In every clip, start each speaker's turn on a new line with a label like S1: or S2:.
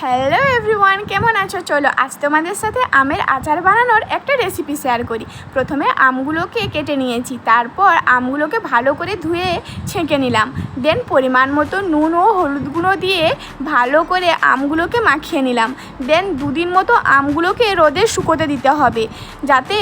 S1: Hello everyone কেমন আছো? চলো আজ তোমাদের সাথে আমের আচার বানানোর একটা রেসিপি শেয়ার করি। প্রথমে আমগুলোকে কেটে নিয়েছি, তারপর আমগুলোকে ভালো করে ধুয়ে ছেঁকে নিলাম। দেন পরিমাণ মতো নুন ও হলুদ গুঁড়ো দিয়ে ভালো করে আমগুলোকে মাখিয়ে নিলাম। দেন দুদিন মতো আমগুলোকে রোদে শুকোতে দিতে হবে, যাতে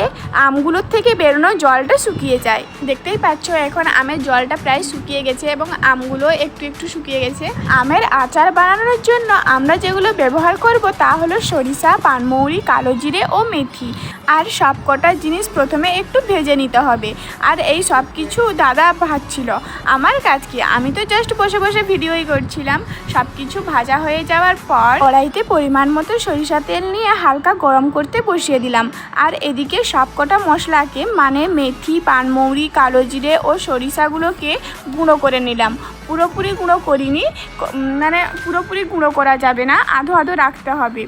S1: আমগুলোর থেকে বেরোনো জলটা শুকিয়ে যায়। দেখতেই পাচ্ছ, এখন আমের জলটা প্রায় শুকিয়ে গেছে এবং আমগুলো একটু একটু শুকিয়ে গেছে। আমের আচার বানানোর জন্য আমরা যেগুলো ব্যবহার করব তা হলো সরিষা, পানমৌরি, কালো জিরে ও মেথি। আর সব কটা জিনিস প্রথমে একটু ভেজে নিতে হবে। আর এই সব কিছু দাদা ভাজছিল। আমার কাজ কি? আমি তো জাস্ট বসে বসে ভিডিওই করছিলাম। সব কিছু ভাজা হয়ে যাওয়ার পর কড়াইতে পরিমাণ মতো সরিষা তেল নিয়ে হালকা গরম করতে বসিয়ে দিলাম। আর এদিকে সব কটা মশলাকে মানে মেথি, পানমৌরি, কালো জিরে ও সরিষাগুলোকে গুঁড়ো করে নিলাম। পুরোপুরি গুঁড়ো করিনি। মানে পুরোপুরি গুঁড়ো করা যাবে না, আধো আধো রাখতে হবে।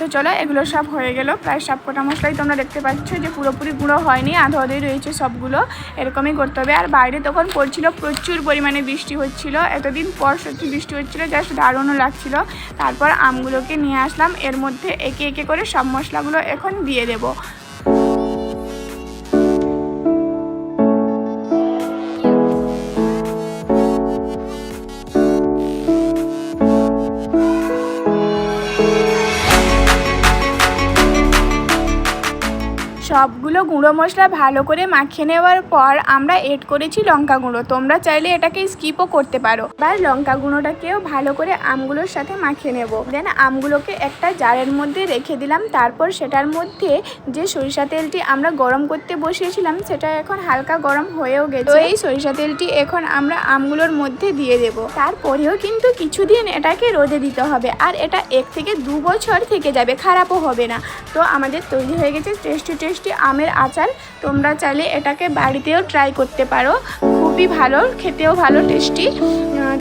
S1: তো চলো, এগুলো সব হয়ে গেল। প্রায় সব কটা মশলাই তোমরা দেখতে পাচ্ছ যে পুরোপুরি গুঁড়ো হয়নি, আধো আধোই রয়েছে সবগুলো, এরকমই করতে হবে। আর বাইরে তখন পড়ছিল, প্রচুর পরিমাণে বৃষ্টি হচ্ছিল। এতদিন পর সত্যি বৃষ্টি হচ্ছিল, জাস্ট দারুণও লাগছিল। তারপর আমগুলোকে নিয়ে আসলাম, এর মধ্যে একে একে করে সব মশলাগুলো এখন দিয়ে দেবো। সবগুলো গুঁড়ো মশলা ভালো করে মাখিয়ে নেওয়ার পর আমরা এড করেছি লঙ্কা গুঁড়ো। তোমরা চাইলে এটাকে স্কিপও করতে পারো। এবার লঙ্কা গুঁড়োটাকেও ভালো করে আমগুলোর সাথে মাখিয়ে নেব। দেন আমগুলোকে একটা জারের মধ্যে রেখে দিলাম। তারপর সেটার মধ্যে যে সরিষা তেলটি আমরা গরম করতে বসিয়েছিলাম, সেটা এখন হালকা গরম হয়েও গেছে। তো এই সরিষা তেলটি এখন আমরা আমগুলোর মধ্যে দিয়ে দেব। তারপরেও কিন্তু কিছুদিন এটাকে রোদে দিতে হবে। আর এটা এক থেকে দু বছর থেকে যাবে, খারাপও হবে না। তো আমাদের তৈরি হয়ে গেছে টেস্টি টেস্টি আমের আচার, তোমরা চাইলে এটাকে বাড়িতেও ট্রাই করতে পারো। খুবই ভালো, খেতেও ভালো টেস্টি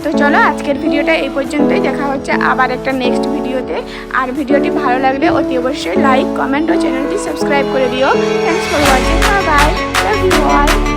S1: তো চলো আজকের ভিডিওটা এই পর্যন্তই। দেখা হচ্ছে আবার একটা নেক্সট ভিডিওতে। আর ভিডিওটি ভালো লাগলে অতি অবশ্যই লাইক কমেন্ট ও চ্যানেলটি সাবস্ক্রাইব করে দিও। Thanks for watching bye love you all